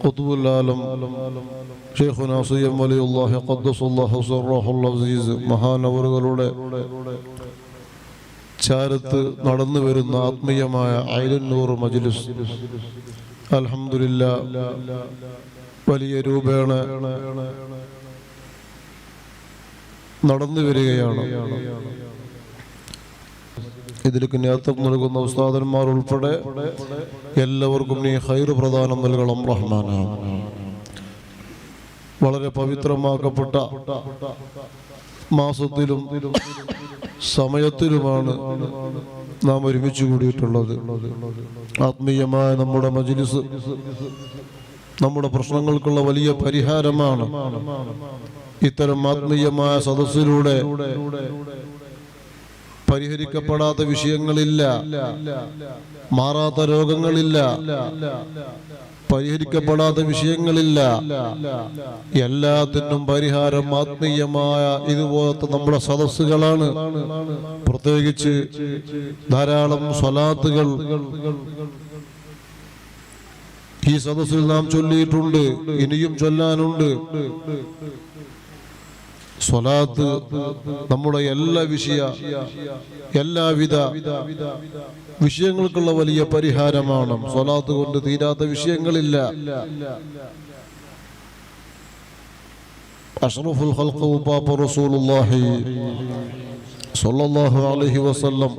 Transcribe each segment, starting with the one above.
قطب العالم ഷെയ്ഖുന സയ്യം വലിയുല്ലാഹി ഖദ്ദസുല്ലാഹു സിർറഹുൽ അസീസ് മഹാനവറുകളുടെ ചാരത്ത് നടന്നു വരുന്ന ആത്മീയമായ ഐലന്നൂർ മജ്ലിസ് അൽഹംദുലില്ല വലിയ രൂപേണ നടന്നു വരികയാണ് ഇതിലേക്ക് നേതൃത്വം നൽകുന്ന ഉസ്താദന്മാർ ഉൾപ്പെടെ എല്ലാവർക്കും നീ ഹൈർ പ്രദാനം നൽകണം റഹ്മാനാണ് വളരെ പവിത്രമാക്കപ്പെട്ട മാസത്തിലും സമയത്തിലുമാണ് നാം ഒരുമിച്ച് കൂടിയിട്ടുള്ളത്. ആത്മീയമായ നമ്മുടെ മജിലിസ് നമ്മുടെ പ്രശ്നങ്ങൾക്കുള്ള വലിയ പരിഹാരമാണ്. ഇത്തരം ആത്മീയമായ സദസ്സിലൂടെ പരിഹരിക്കപ്പെടാത്ത വിഷയങ്ങളില്ല. മാറാത്ത രോഗങ്ങളില്ല. പരിഹരിക്കപ്പെടാത്ത വിഷയങ്ങളില്ല. എല്ലാത്തിനും പരിഹാരം ആത്മീയമായ ഇതുപോലത്തെ നമ്മുടെ സദസ്സുകളാണ്. പ്രത്യേകിച്ച് ധാരാളം സ്വലാത്തുകൾ. ഈ സദസ്സിൽ നാം ചൊല്ലിയിട്ടുണ്ട്. ഇനിയും ചൊല്ലാനുണ്ട്. സ്വലാത്ത് നമ്മുടെ എല്ലാ വിഷയ എല്ലാവിധ വിഷയങ്ങൾക്കുള്ള വലിയ പരിഹാരമാണ്. സ്വലാത്ത് കൊണ്ട് തീരാത്ത വിഷയങ്ങളില്ല. അഷ്റഫുൽ ഉപ്പാപ്പ റസൂലുള്ളാഹി സല്ലല്ലാഹു അലൈഹി വസല്ലം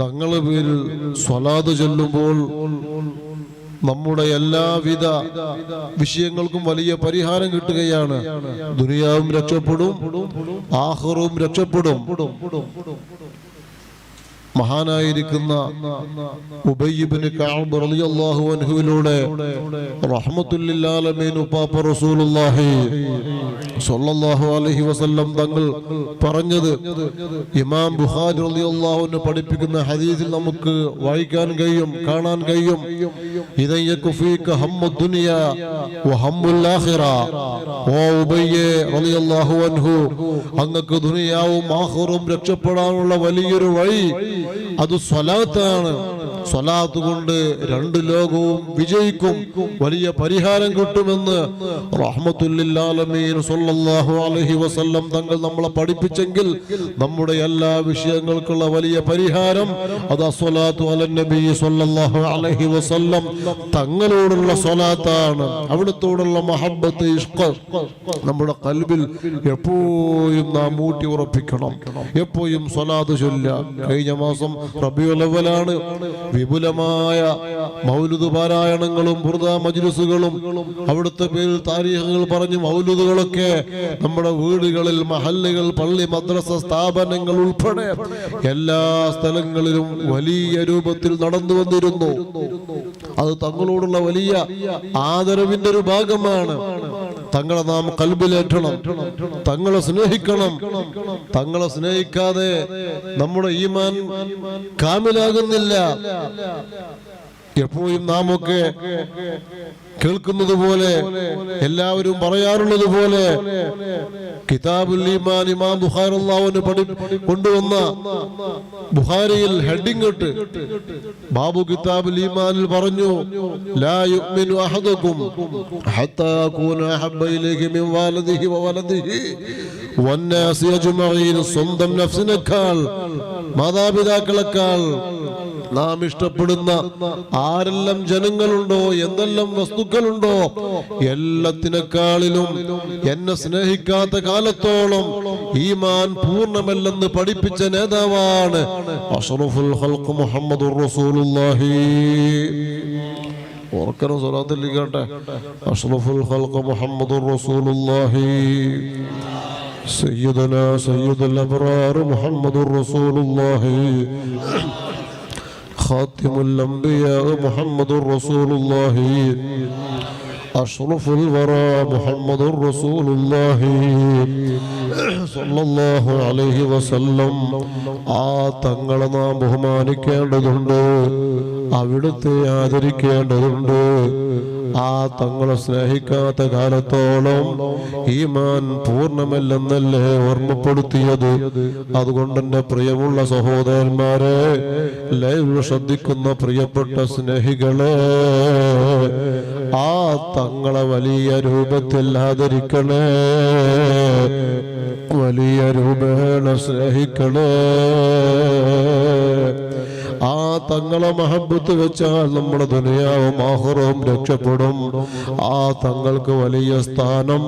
തങ്ങളെ പേരിൽ സ്വലാത്ത് ചൊല്ലുമ്പോൾ നമ്മുടെ എല്ലാവിധ വിഷയങ്ങൾക്കും വലിയ പരിഹാരം കിട്ടുകയാണ്. ദുനിയാവും രക്ഷപ്പെടും ആഹ്റവും രക്ഷപ്പെടും. മഹാനായിരിക്കുന്ന ഉബയ്യിബ്നു കഅബ് റളിയല്ലാഹു അൻഹുവിലൂടെ റഹ്മത്തുല്ലാലമീൻ ഉപ്പാപ്പ റസൂലുള്ളാഹി സ്വല്ലല്ലാഹു അലൈഹി വസല്ലം തങ്ങൾ പറഞ്ഞത് ഇമാം ബുഖാരി റളിയല്ലാഹു അൻഹു പഠിപ്പിക്കുന്ന ഹദീസിൽ നമുക്ക് വായിക്കാൻ കഴിയും കാണാൻ കഴിയും. ഇദയ്യകു ഫീക ഹമ്മു ദുനിയ വഹമ്മുൽ ആഖിറ. ഓ ഉബയ്യേ റളിയല്ലാഹു അൻഹു അങ്ങക്ക് ദുനിയാവും ആഖിറും രക്ഷപ്പെടാനുള്ള വലിയൊരു വഴി അത് സ്വലാത്താണ്. സ്വലാത്ത് കൊണ്ട് രണ്ട് ലോകവും വിജയിക്കും. വലിയ പരിഹാരം കിട്ടുമെന്ന് വസല്ലം തങ്ങൾ നമ്മളെ പഠിപ്പിച്ചെങ്കിൽ നമ്മുടെ എല്ലാ വിഷയങ്ങൾക്കുള്ള വലിയ പരിഹാരം അത് അസ്വലാത്തു അലൻ നബി സല്ലല്ലാഹു അലൈഹി വസല്ലം തങ്ങളോടുള്ള സ്വലാത്താണ്. അവിടത്തോടുള്ള മഹബത്ത് ഇഷ്ക നമ്മുടെ കൽബിൽ എപ്പോഴും നാം ഊട്ടി ഉറപ്പിക്കണം. എപ്പോഴും സ്വലാത്ത് ചൊല്ല കഴിഞ്ഞ മാസം റബിയുലവലാണ് വിപുലമായ മൗലുദ് പാരായണങ്ങളും ബുർദ മജ്ലിസുകളും അവിടുത്തെ പേരിൽ താരീഖുകൾ പറഞ്ഞു മൗലുദുകളൊക്കെ നമ്മുടെ വീടുകളിൽ മഹല്ലുകൾ പള്ളി മദ്രസ സ്ഥാപനങ്ങൾ ഉൾപ്പെടെ എല്ലാ സ്ഥലങ്ങളിലും വലിയ രൂപത്തിൽ നടന്നു വന്നിരുന്നു. അത് തങ്ങളോടുള്ള വലിയ ആദരവിന്റെ ഒരു ഭാഗമാണ്. തങ്ങളെ നാം കൽബിലേറ്റണം തങ്ങളെ സ്നേഹിക്കണം. തങ്ങളെ സ്നേഹിക്കാതെ നമ്മുടെ ഈമാൻ കാമിലാകുന്നില്ല. എപ്പോഴും നാം ഒക്കെ കേൾക്കുന്നത് പോലെ എല്ലാവരും പറയാറുള്ളത് പോലെ കിതാബുൽ ഈമാൻ ഇമാം ബുഖാരി പഠി കൊണ്ടുവന്ന ബുഖാരിയിൽ ഹെഡിങ് ഇട്ട് ബാബു കിതാബുൽ ഈമാനിൽ പറഞ്ഞു ലാ ഹത്താ മിൻ വാലിദിഹി വവലദിഹി സ്വന്തം നഫ്സിനേക്കാൾ മാതാപിതാക്കളെക്കാൾ നാം ഇഷ്ടപ്പെടുന്ന ആരെല്ലാം ജനങ്ങളുണ്ടോ എന്തെല്ലാം വസ്തുക്കളുണ്ടോ എല്ലാത്തിനേക്കാളിലും എന്നെ സ്നേഹിക്കാത്ത കാലത്തോളം ഈമാൻ പൂർണ്ണമല്ലെന്ന് പഠിപ്പിച്ച നേതാവാണ് അഷ്റഫുൽ ഖൽഖ് മുഹമ്മദുർ റസൂലുള്ളാഹി ഓർക്കണം സ്വലാത്തിലിരിക്കട്ടെ അഷ്റഫുൽ ഖൽഖ് മുഹമ്മദുർ റസൂലുള്ളാഹി سيدنا سيد الأبرار محمد رسول الله خاتم الأنبياء محمد رسول الله. أشرف الورى محمد رسول الله സല്ലല്ലാഹു അലൈഹി വസല്ലം ആ തങ്ങളെ നാം ബഹുമാനിക്കേണ്ടതുണ്ട് അവിടുത്തെ ആദരിക്കേണ്ടതുണ്ട് ആ തങ്ങളെ സ്നേഹിക്കാത്ത കാലത്തോളം ഈമാൻ പൂർണ്ണമല്ലെന്നല്ലേ ഓർമ്മപ്പെടുത്തിയത് അതുകൊണ്ട് എന്റെ പ്രിയമുള്ള സഹോദരന്മാരെ ലൈവ് ശ്രദ്ധിക്കുന്ന പ്രിയപ്പെട്ട സ്നേഹികളെ ആ തങ്ങളെ വലിയ രൂപത്തിൽ ആദരിക്കണേ. വലിയ രൂപേണ സ്നേഹിക്കണേ. ആ തങ്ങളെ മഹബത്ത് വെച്ചാൽ നമ്മുടെ ദുനിയാവും ആഹുറവും രക്ഷപ്പെടും. ആ തങ്ങൾക്ക് വലിയ സ്ഥാനം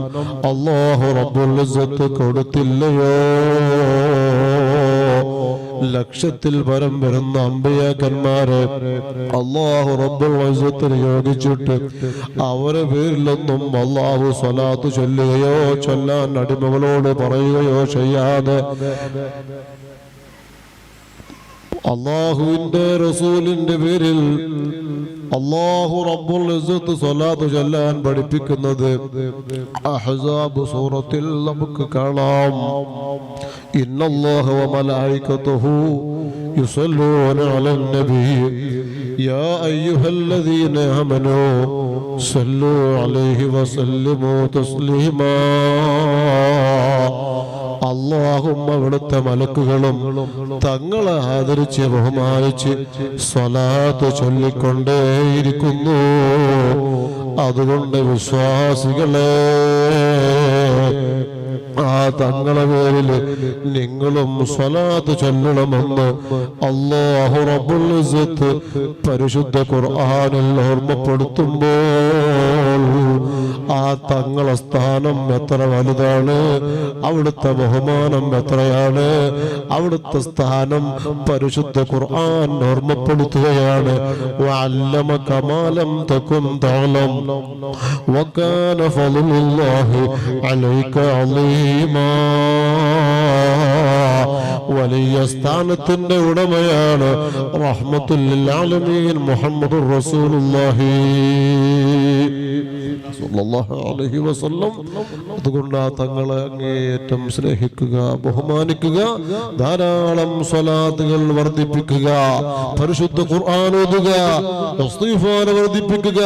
അള്ളാഹു റബ്ബുൽ കൊടുത്തില്ലയോ. ലക്ഷത്തിൽ പരം വരുന്ന അമ്പയാക്കന്മാരെ അള്ളാഹു റബ്ബുൽ വൈസത്തിന് നിയോഗിച്ചിട്ട് അവരെ പേരിലൊന്നും അള്ളാഹു സ്വലാത്ത് ചൊല്ലുകയോ ചൊല്ലാൻ അടിമകളോട് പറയുകയോ ചെയ്യാതെ അള്ളാഹുവിന്റെ റസൂലിന്റെ പേരിൽ അള്ളാഹു റബ്ബുൽ ഇസ്സത്ത് സ്വലാത്ത് ചൊല്ലാൻ പഠിപ്പിക്കുന്നത് അഹ്സാബ് സൂറത്തിൽ നമുക്ക് കാണാം. ഇന്നല്ലാഹു വമലായികതുഹു യുസല്ലൂന അലൻ നബി. യാ അയ്യുഹല്ലദീന ആമനൂ സല്ലു അലൈഹി വസല്ലിമു തസ്ലീമാ. അള്ളാഹും അവിടുത്തെ മലക്കുകളും തങ്ങളെ ആദരിച്ച് ബഹുമാനിച്ച് സ്വലാത്ത് ചൊല്ലിക്കൊണ്ടേയിരിക്കുന്നു. അതുകൊണ്ട് വിശ്വാസികളെ ആ തങ്ങളെ പേരിൽ നിങ്ങളും സ്വലാത്ത് ചൊല്ലണമെന്ന് അള്ളാഹു ഇസ്സത്ത് പരിശുദ്ധ ഖുർആാനിൽ ഓർമ്മപ്പെടുത്തുമ്പോൾ ആ തങ്ങളെ സ്ഥാനം എത്ര വലുതാണ്? അവിടുത്തെ ബഹുമാനം എത്രയാണ്? അവിടുത്തെ സ്ഥാനം പരിശുദ്ധ ഖുർആൻ ഓർമ്മപ്പെടുത്തുകയാണ്. വലിയ സ്ഥാനത്തിന്റെ ഉടമയാണ് റഹ്മത്തുല്ലാലമീൻ മുഹമ്മദ് റസൂലുള്ളാഹി. അലൈഹി വസല്ലം. അതുകൊണ്ട് ആ തങ്ങളെ അങ്ങേയറ്റം സ്നേഹിക്കുക ബഹുമാനിക്കുക ധാരാളം സ്വലാത്തുകൾ വർദ്ധിപ്പിക്കുക പരിശുദ്ധ ഇസ്തിഗ്ഫാർ വർദ്ധിപ്പിക്കുക.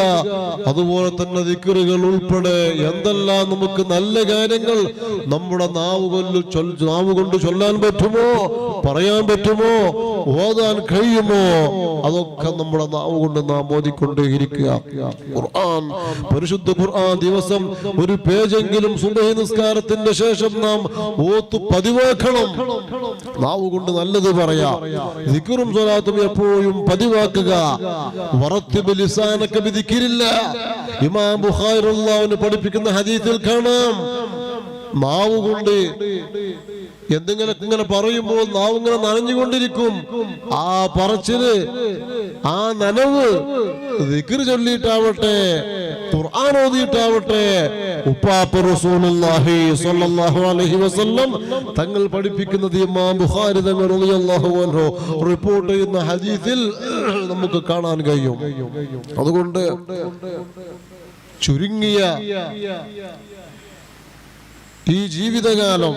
അതുപോലെ തന്നെ ദിക്റുകൾ ഉൾപ്പെടെ എന്തെല്ലാം നമുക്ക് നല്ല കാര്യങ്ങൾ നമ്മുടെ നാവ് കൊണ്ട് ചൊൽ- നാവ് ചൊല്ലാൻ പറ്റുമോ പറയാൻ പറ്റുമോ ഓതാൻ കഴിയുമോ അതൊക്കെ നമ്മുടെ നാവ് കൊണ്ട് നാം ഓതിക്കൊണ്ടേയിരിക്കുക. ഖുർആൻ പരിശുദ്ധ ഖുർആൻ ദിവസം ഒരു പേജെങ്കിലും സുബഹി നിസ്കാരത്തിന്റെ ശേഷം നാം ഓത്ത് പതിവാക്കണം. നാവ് കൊണ്ട് നല്ലത് പറയാ. ദിക്റും സ്വലാത്തും എപ്പോഴും പതിവാക്കുക. ഇമാം റളിയല്ലാഹു പഠിപ്പിക്കുന്ന ഹദീസിൽ കാണാം. നാവ് കൊണ്ട് എന്തിങ്ങനെ ഇങ്ങനെ പറയുമ്പോൾ നാവ് ഇങ്ങനെ നനഞ്ഞുകൊണ്ടിരിക്കും. ആ പറച്ചിൽ ആ നനവ് ദിക്ർ ചൊല്ലിയിട്ടാവട്ടെ ഖുർആൻ ഓതിയിട്ടാവട്ടെ ഉപ്പാപ്പ റസൂലുള്ളാഹി സ്വല്ലല്ലാഹു അലൈഹി വസല്ലം തങ്ങൾ പഠിപ്പിക്കുന്നത് ഇമാം ബുഖാരി തങ്ങൾ റളിയല്ലാഹു അൻഹു റിപ്പോർട്ട് ചെയ്യുന്ന ഹദീസിൽ നമുക്ക് കാണാൻ കഴിയും. അതുകൊണ്ട് ചുരുങ്ങിയ ഈ ജീവിതകാലം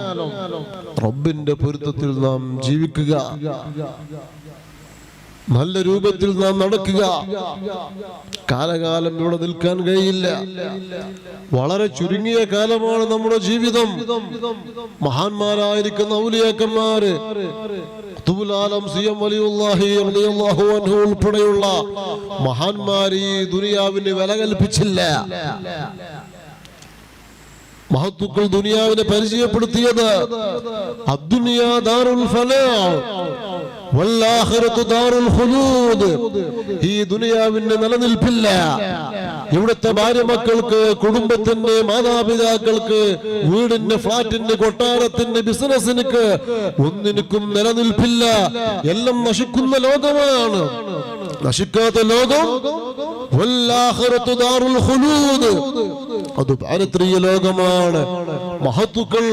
റബ്ബിന്റെ പൊരുത്തത്തിൽ നാം ജീവിക്കുക. നല്ല രൂപത്തിൽ നാം നടക്കുക. കാലകാലം ഇവിടെ നിൽക്കാൻ കഴിയില്ല. വളരെ ചുരുങ്ങിയ കാലമാണ് നമ്മുടെ ജീവിതം. മഹാന്മാരായിരിക്കുന്ന ഔലിയാക്കന്മാര് ഉൾപ്പെടെയുള്ള മഹാന്മാർ ഈ ദുനിയാവിന് വില കൽപ്പിച്ചില്ല. മഹത്തുക്കൾ ദുനിയാവിനെ പരിചയപ്പെടുത്തിയത് ഈ ദുനിയാവിന്റെ നിലനിൽപ്പില്ല. ഇവിടുത്തെ ഭാര്യ മക്കൾക്ക് കുടുംബത്തിന്റെ മാതാപിതാക്കൾക്ക് വീടിന്റെ ഫ്ളാറ്റിന്റെ കൊട്ടാരത്തിന്റെ ബിസിനസ്സിനക്ക് ഒന്നിനും നിലനിൽപ്പില്ല. എല്ലാം നശിക്കുന്ന ലോകമാണ്. നശിക്കാത്ത ലോകം? അത് പാരത്രീയ ലോകമാണ്. മഹത്തുക്കൾ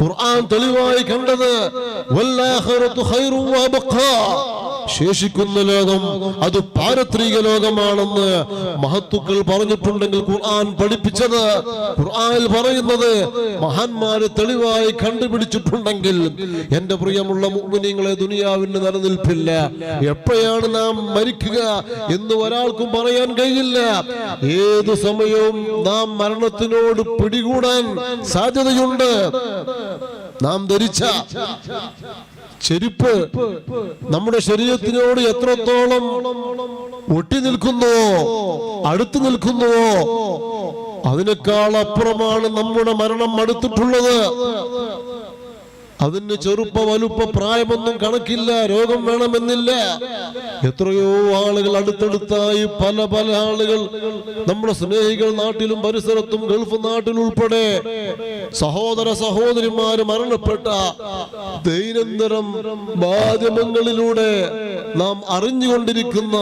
ഖുർആൻ തെളിവായി കണ്ടത് വല്ലാഹറത്തു വബഖാ ശേഷിക്കുന്ന ലോകം അത് പാരത്രിക ലോകമാണെന്ന് മഹത്തുക്കൾ പറഞ്ഞിട്ടുണ്ടെങ്കിൽ ഖുർആൻ പഠിപ്പിച്ചത് ഖുർആനിൽ പറയുന്നത് മഹാന്മാര് തെളിവായി കണ്ടുപിടിച്ചിട്ടുണ്ടെങ്കിൽ എന്റെ പ്രിയമുള്ള മുഗ്മിനീങ്ങളെ ദുനിയാവിന് നിലനിൽപ്പില്ല. എപ്പോഴാണ് നാം മരിക്കുക എന്ന് ഒരാൾക്കും പറയാൻ കഴിയില്ല. ഏത് സമയവും നാം മരണത്തിനോട് പിടികൂടാൻ സാധ്യതയുണ്ട്. നാം ധരിച്ച ചെരുപ്പ് നമ്മുടെ ശരീരത്തിനോട് എത്രത്തോളം ഒട്ടി നിൽക്കുന്നുവോ അടുത്തു നിൽക്കുന്നുവോ അതിനേക്കാൾ അപ്പുറമാണ് നമ്മുടെ മരണം അടുത്തിട്ടുള്ളത്. അതിന് ചെറുപ്പ വലുപ്പ പ്രായമൊന്നും കണക്കില്ല രോഗം വേണമെന്നില്ല. എത്രയോ ആളുകൾ അടുത്തടുത്തായി പല പല ആളുകൾ നമ്മുടെ സ്നേഹികൾ നാട്ടിലും പരിസരത്തും ഗൾഫ് നാട്ടിൽ ഉൾപ്പെടെ സഹോദര സഹോദരിമാര് മരണപ്പെട്ട ദൈനംദിനം മാധ്യമങ്ങളിലൂടെ നാം അറിഞ്ഞുകൊണ്ടിരിക്കുന്ന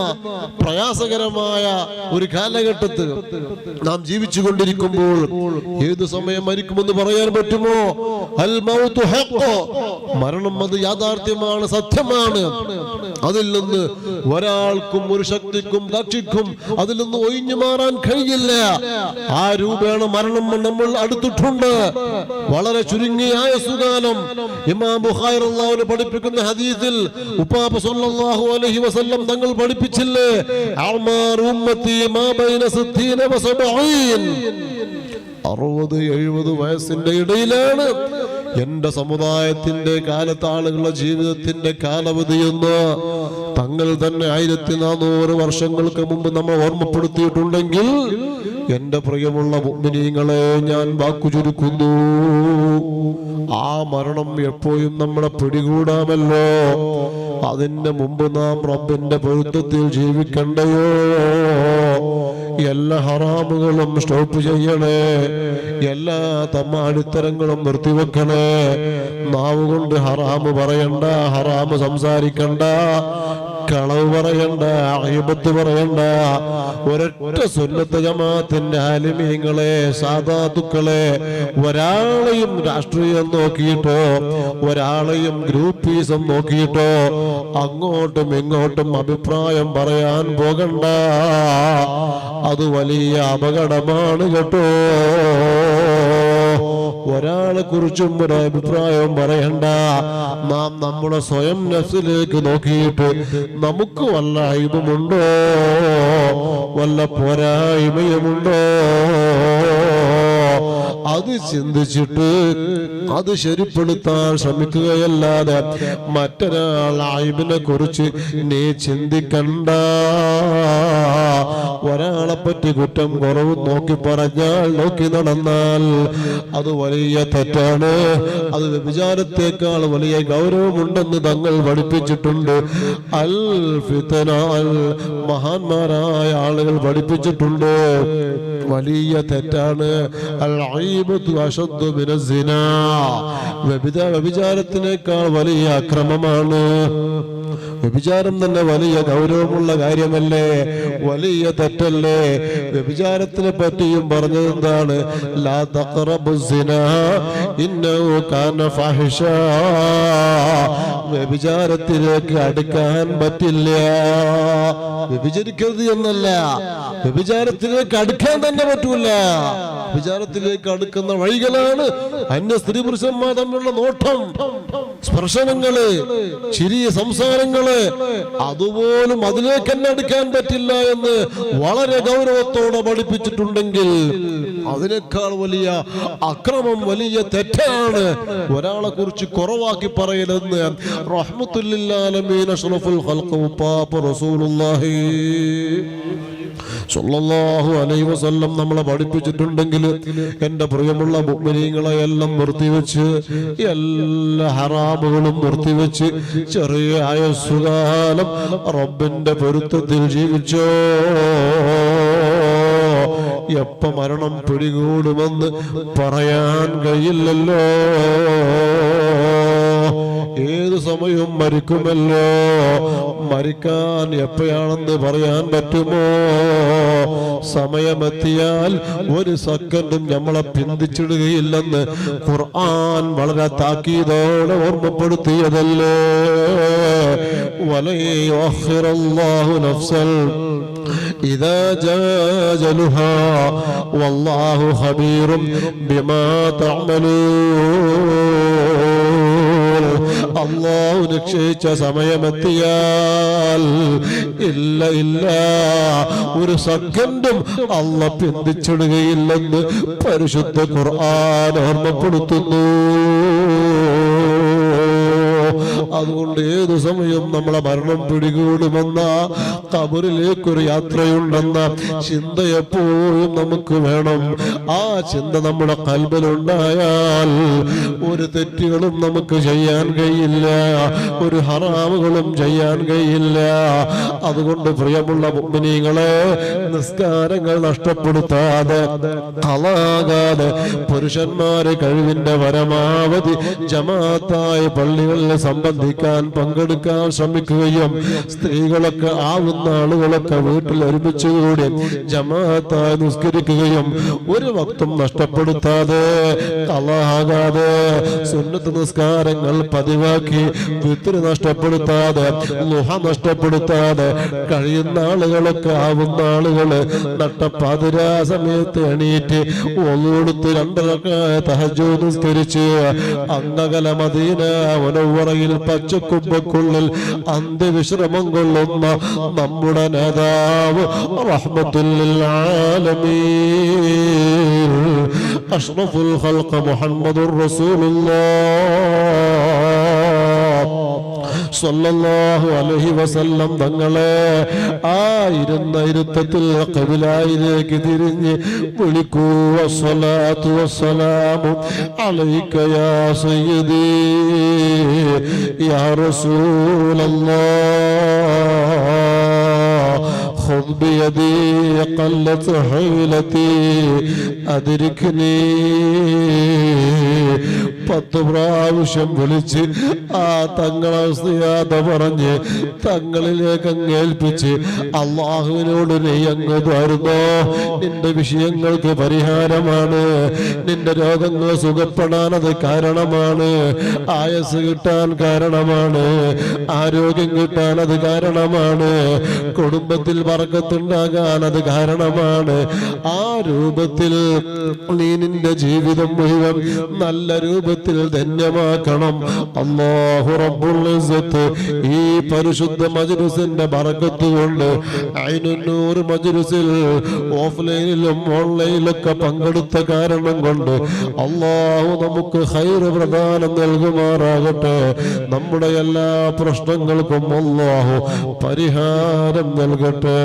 പ്രയാസകരമായ ഒരു കാലഘട്ടത്തിൽ നാം ജീവിച്ചു കൊണ്ടിരിക്കുമ്പോൾ ഏത് സമയം മരിക്കുമെന്ന് പറയാൻ പറ്റുമോ അൽ. മരണം അത് യാഥാർത്ഥ്യമാണ് സത്യമാണ് അതിൽ നിന്ന് ഒരാൾക്കും ഒരു ശക്തിക്കും കക്ഷിക്കും അതിൽ നിന്ന് ഒഴിഞ്ഞു മാറാൻ കഴിയില്ല. ആ രൂപേണ മരണം നമ്മൾ അടുത്തിട്ടുണ്ട്. വളരെ ചുരുങ്ങിയ സുഖാനം. ഇമാം ബുഖാരി അള്ളാഹുവിനെ പഠിപ്പിക്കുന്ന ഹദീസിൽ ഉപ്പാപ്പ സല്ലല്ലാഹു അലൈഹി വസല്ലം തങ്ങൾ പഠിപ്പിച്ചില്ലേ? ഉമ്മത്തി മാ ബൈന അറുപത് എഴുപത് വയസ്സിന്റെ ഇടയിലാണ് എന്റെ സമുദായത്തിന്റെ കാലത്ത് ആളുകളുടെ ജീവിതത്തിന്റെ കാലാവധി എന്ന് തങ്ങൾ തന്നെ ആയിരത്തി നാനൂറ് വർഷങ്ങൾക്ക് മുമ്പ് നമ്മൾ ഓർമ്മപ്പെടുത്തിയിട്ടുണ്ടെങ്കിൽ എന്റെ പ്രിയമുള്ള മുഗ്മിനീങ്ങളെ ഞാൻ വാക്കു ചുരുക്കുന്നു ആ മരണം എപ്പോഴും നമ്മളെ പിടികൂടാമല്ലോ. അതിന്റെ മുമ്പ് നാം റബ്ബിന്റെ പൊരുത്തത്തിൽ ജീവിക്കണ്ടയോ? എല്ലാ ഹറാമുകളും സ്റ്റോപ്പ് ചെയ്യണേ. എല്ലാ തമ്മാടിത്തരങ്ങളും നിർത്തിവെക്കണേ. നാവ് കൊണ്ട് ഹറാമ് പറയണ്ട ഹറാമ് സംസാരിക്കണ്ട. കളവ് പറയണ്ട അഹിബത്ത് പറയണ്ട. ഒരൊറ്റ സുന്നത്ത് ജമാത്തിന്റെ അലിമീങ്ങളെ സാധാതുക്കളെ ഒരാളെയും രാഷ്ട്രീയം നോക്കിയിട്ടോ ഒരാളെയും ഗ്രൂപ്പീസം നോക്കിയിട്ടോ അങ്ങോട്ടും ഇങ്ങോട്ടും അഭിപ്രായം പറയാൻ പോകണ്ട. അത് വലിയ അപകടമാണ് കേട്ടോ. ഒരാളെ കുറിച്ചും ഒരു അഭിപ്രായവും പറയണ്ട. നാം നമ്മുടെ സ്വയം നസിലേക്ക് നോക്കിയിട്ട് നമുക്ക് വല്ല ഇതുമുണ്ടോ വല്ല പോരായ്മയുമുണ്ടോ? അത് ചിന്തിച്ചിട്ട് അത് ശരിപ്പെടുത്താൻ ശ്രമിക്കുകയല്ലാതെ മറ്റൊരാൾ ആയിബിനെ കുറിച്ച് നീ ചിന്തിക്കണ്ട. ഒരാളെ പറ്റി കുറ്റം കുറവ് നോക്കി പറഞ്ഞാൽ നോക്കി നടന്നാൽ അത് വലിയ തെറ്റാണ്. അത് വ്യഭിചാരത്തെക്കാൾ വലിയ ഗൗരവമുണ്ടെന്ന് തങ്ങൾ പഠിപ്പിച്ചിട്ടുണ്ട്. അൽ ഫിത്തനാൽ മഹാന്മാരായ ആളുകൾ പഠിപ്പിച്ചിട്ടുണ്ട്. വലിയ തെറ്റാണ്. അൽ വ്യഭിചാരത്തിനേക്കാൾ വലിയ അക്രമമാണ്. വ്യഭിചാരം തന്നെ വലിയ ഗൗരവമുള്ള കാര്യമല്ലേ? വലിയ തെറ്റല്ലേ? വ്യഭിചാരത്തിനെ പറ്റിയും പറഞ്ഞത് എന്താണ്? ഇന്നഹു കാന ഫാഹിഷ. വ്യഭിചാരത്തിലേക്ക് അടുക്കാൻ പറ്റില്ല. വ്യഭിചരിക്കരുത് എന്നല്ല. വ്യഭിചാരത്തിലേക്ക് അടുക്കാൻ തന്നെ പറ്റൂല. വിചാരത്തിലേക്ക് അടുക്കുന്ന വഴികളാണ് അന്യ സ്ത്രീ പുരുഷന്മാർ തമ്മിലുള്ള നോട്ടം സ്പർശനങ്ങൾ ചിരിയ സംസാരങ്ങൾ. അതുപോലും അതിലേക്ക് തന്നെ അടുക്കാൻ പറ്റില്ല എന്ന് വളരെ ഗൗരവത്തോടെ പഠിപ്പിച്ചിട്ടുണ്ടെങ്കിൽ അതിനേക്കാൾ വലിയ അക്രമം വലിയ തെറ്റാണ്. ഒരാളെ കുറിച്ച് കുറവാക്കി പറയലെന്ന് റഹ്മത്തുല്ലാലമീൻ അഷ്റഫുൽ ഖൽഖ് ഉപ്പാപ്പ റസൂലുള്ളാഹി. സല്ലല്ലാഹു അലൈഹി വസല്ലം നമ്മളെ പഠിപ്പിച്ചിട്ടുണ്ടെങ്കിൽ എന്റെ പ്രിയമുള്ള മുഅ്മിനീങ്ങളെ എല്ലാം നിർത്തിവെച്ച് എല്ലാ ഹറാമുകളും നിർത്തിവെച്ച് ചെറിയ ആയുസ്സുകാലം റബ്ബിന്റെ പൊരുത്തത്തിൽ ജീവിച്ചോ. എപ്പ മരണം പിടികൂടുമെന്ന് പറയാൻ കഴിയില്ലല്ലോ. ഏത് സമയവും മരിക്കുമല്ലോ മരിക്കാൻ എപ്പോഴാണെന്ന് പറയാൻ പറ്റുമോ സമയമെത്തിയാൽ ഒരു സെക്കൻഡും നമ്മളെ പിന്തിച്ചിടുകയില്ലെന്ന് ഖുർആൻ വളരെ താക്കീതോടെ ഓർമ്മപ്പെടുത്തിയതല്ലേ വലയുഅഖിറല്ലാഹു നഫ്സൽ إذا جاء أجلها والله خبير بما تعملون അള്ളാഹു നിശ്ചയിച്ച സമയമെത്തിയാൽ ഇല്ല ഇല്ല. ഒരു സെക്കൻഡും അള്ള പിന്തിച്ചിടുകയില്ലെന്ന് പരിശുദ്ധ ഖുർആൻ ഓർമ്മപ്പെടുത്തുന്നു. അതുകൊണ്ട് ഏതു സമയം നമ്മളെ മരണം പിടികൂടുമെന്ന കബറിലേക്കൊരു യാത്രയുണ്ടെന്ന ചിന്ത എപ്പോഴും നമുക്ക് വേണം. ആ ചിന്ത നമ്മുടെ കൽബിലുണ്ടായാൽ ഒരു തെറ്റുകളും നമുക്ക് ചെയ്യാൻ കഴിയില്ല. ഒരു ഹറാമുകളും ചെയ്യാൻ കഴിയില്ല. അതുകൊണ്ട് പ്രിയമുള്ള മുമ്പിനീങ്ങളെ നിസ്കാരങ്ങൾ നഷ്ടപ്പെടുത്താതെ കളാകാതെ പുരുഷന്മാരെ കഴിവിന്റെ പരമാവധി ജമാഅത്തായ പള്ളികളിൽ സംബന്ധിക്കാൻ പങ്കെടുക്കാൻ ശ്രമിക്കുകയും സ്ത്രീകളൊക്കെ ആവുന്ന ആളുകളൊക്കെ വീട്ടിൽ ഒരുമിച്ച് കൂടി ജമാഅത്തായി നിസ്കരിക്കുകയും ഒരു വക്തും നഷ്ടപ്പെടുത്താതെ കളാകാതെ സുന്നത്ത് നിസ്കാരങ്ങൾ പതിവാക്കി വിത്തിരി നഷ്ടപ്പെടുത്താതെ ലുഹ നഷ്ടപ്പെടുത്താതെ കഴിയുന്ന ആളുകളൊക്കെ ആവുന്ന ആളുകൾ നട്ടപ്പാതിരാ സമയത്ത് എണീറ്റ് ഒന്നുകൊടുത്ത് രണ്ടരക്കായ തഹജു നിസ്കരിച്ച് അന്നകല മദീന ഒനവറയിൽ പച്ചക്കുമ്പക്കുള്ളിൽ അന്ത്യവിശ്രമം കൊള്ളുന്ന നമ്മുടെ നേതാവ് അഷ്റഫുൽ ഹൽക്ക മുഹമ്മദുർ റസൂലുള്ളാഹ്. സല്ലല്ലാഹു അലൈഹി വസല്ലം തങ്ങളെ ആ ഇരുന്ന ഇരുത്തത്തിൽ കബിലായിലേക്ക് തിരിഞ്ഞ് വിളിക്കൂ വസ്സലാത്തു വസ്സലാമു അലൈക യാ സയ്യിദി യാ റസൂലല്ലാഹ് خذ بيدي قلت حيلتي أدركني പത്ത് പ്രാവശ്യം വിളിച്ച് ആ തങ്ങളെ സ്ത്രീയാത പറഞ്ഞ് തങ്ങളിലേക്ക് അങ്ങേൽപ്പിച്ച് അള്ളാഹുവിനോട് നീ അങ്ങ് തരുന്നോ നിന്റെ വിഷയങ്ങൾക്ക് പരിഹാരമാണ്. നിന്റെ രോഗങ്ങൾ സുഖപ്പെടാനത് കാരണമാണ്. ആയസ് കിട്ടാൻ കാരണമാണ്. ആരോഗ്യം കിട്ടാൻ അത് കാരണമാണ്. കുടുംബത്തിൽ വർഗത്തുണ്ടാകാൻ അത് കാരണമാണ്. ആ രൂപത്തിൽ നീ നിന്റെ ജീവിതം മുഴുവൻ നല്ല രൂപത്തിൽ ധന്യമാക്കണം. അള്ളാഹു റബ്ബുൽ ഇസ്സത്ത് ഈ പരിശുദ്ധ മജ്ലിസിന്റെ ബർക്കത്ത് കൊണ്ട് ഐനുന്നൂർ മജ്ലിസിൽ ഓഫ്ലൈനിലും ഓൺലൈനിലൊക്കെ പങ്കെടുത്ത കാരണം കൊണ്ട് അള്ളാഹു നമുക്ക് ഹൈർ പ്രദാനം നൽകുമാറാകട്ടെ. നമ്മുടെ എല്ലാ പ്രശ്നങ്ങൾക്കും അള്ളാഹു പരിഹാരം നൽകട്ടെ.